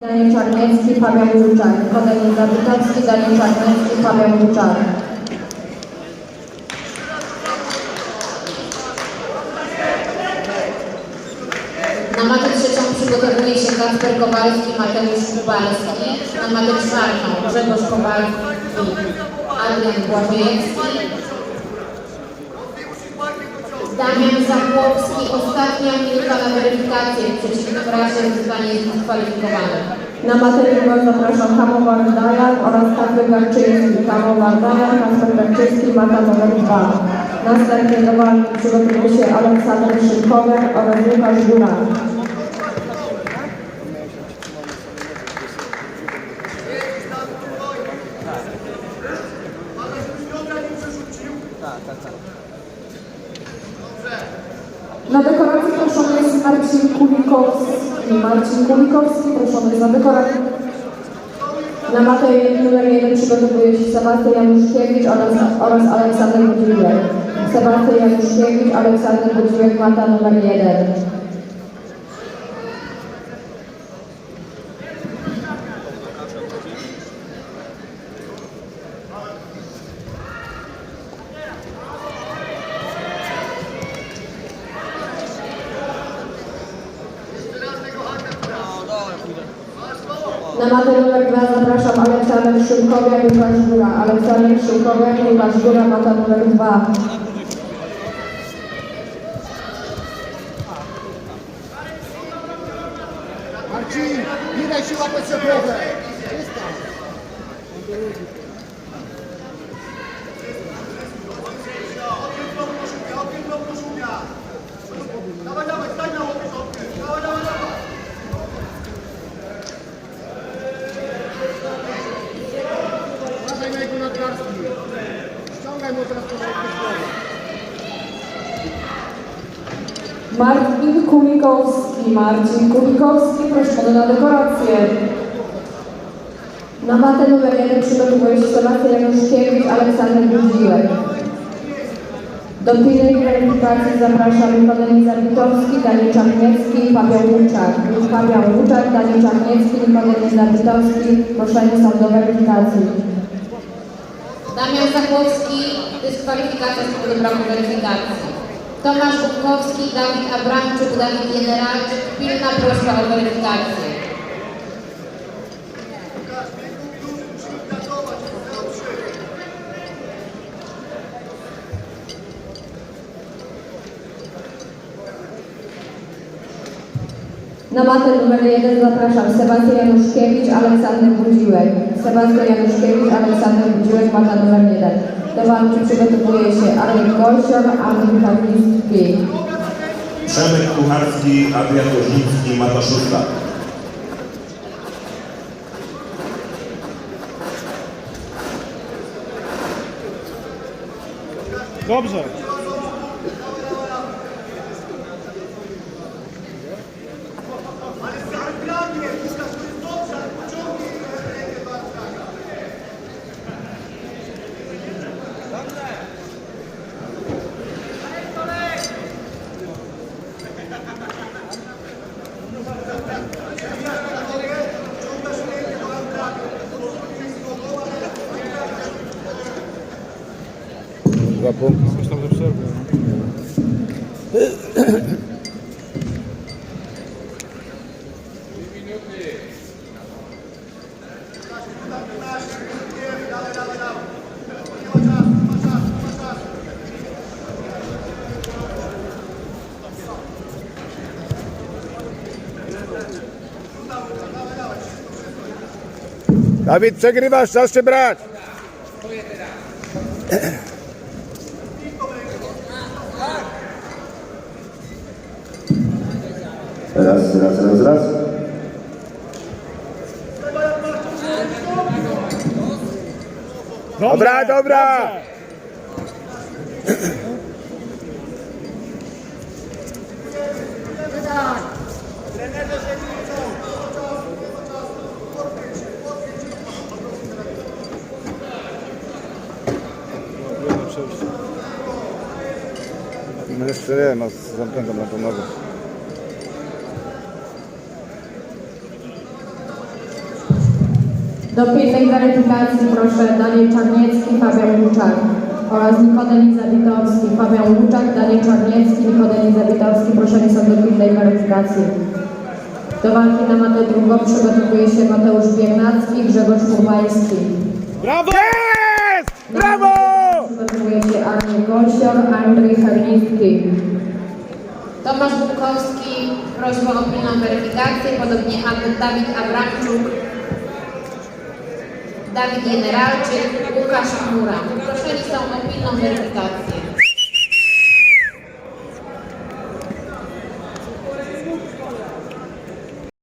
Daniel Czarniecki, Fabian Łuczak. Podanie Zawitowski, Daniel Czarniecki, Fabian Łuczak. Na matę trzecią przygotowuje się Kacper Kowalski, Mateusz Kubalski. Na matę czwartą Grzegorz Kowalski Adrian Błażejewski. Damian Zachłowski, ostatnia minuta na weryfikację. W przeciwnym razie zostanie dyskwalifikowany. Na materiał zapraszam Kamo Wardajan oraz Kacper Garczyński. Kamo Wardajan, Kacper Garczyński, mata numer 2. Następnie do walki przygotowuje się Aleksander Szybkowiak oraz Łukasz Góra. Na dekoracji proszony jest Marcin Kulikowski. Marcin Kulikowski proszony jest na dekorację. Na matę numer 1 przygotowuje się Sebastian Januszkiewicz oraz, oraz Aleksander Budziłek. Sebastian Januszkiewicz, Aleksander Budziłek, mata numer 1. Na matę numer 2 zapraszam Aleksander Szymkowiak, Łukasz Góra. Aleksander Szymkowiak, Łukasz Góra, mata numer 2. Marcin, nie daj się łapać. Dawaj, Marcin Kulikowski, Marcin Kulikowski, proszę na dekorację. Na matę numer 1 przygotowuje się Sebastian Januszkiewicz, Aleksander Budziłek. Do pilnej kwalifikacji zapraszam Nikodem Zawitowski, Daniel Czarniecki i Fabian Łuczak. Fabian Łuczak, Daniel Czarniecki, Nikodem Zawitowski, proszeni są do weryfikacji. Damian Zachłowski, dyskwalifikacja z powodu braku weryfikacji. Tomasz Łukowski, Dawid Abramczyk, Dawid Generalczyk, pilna prośba o weryfikację. Na matę numer 1 zapraszam Sebastian Januszkiewicz, Aleksander Budziłek. Sebastian Januszkiewicz, Aleksander Budziłek, mata numer 1. Do walki przygotowuje się Arek Gosior, Armin Kawiński. Przemek Kucharski, Adrian Koźnicki, Mata Szósta. Dobrze. Dwa punkty. Coś tam, że przerwę. Dawid, przegrywasz, czas się brać. Raz, raz, raz, raz. Dobra, dobra. No jeszcze nie, no zamknięto na to nogę. Do pilnej weryfikacji proszę Daniel Czarniecki, Fabian Łuczak oraz Nikodem Zawitowski. Fabian Łuczak, Daniel Czarniecki, Nikodem Zawitowski. Proszeni są do pilnej weryfikacji. Do walki na matę drugą przygotowuje się Mateusz Biernacki, Grzegorz Kubański. Brawo! Jest! Brawo! Przygotowuje się Arnie Gosior, Andrzej Hernicki. Tomasz Bukowski, prośba o pilną weryfikację, podobnie Dawid Abramczuk, Dawid Generalczyk, Łukasz Chmura. Proszeni są o pilną weryfikację.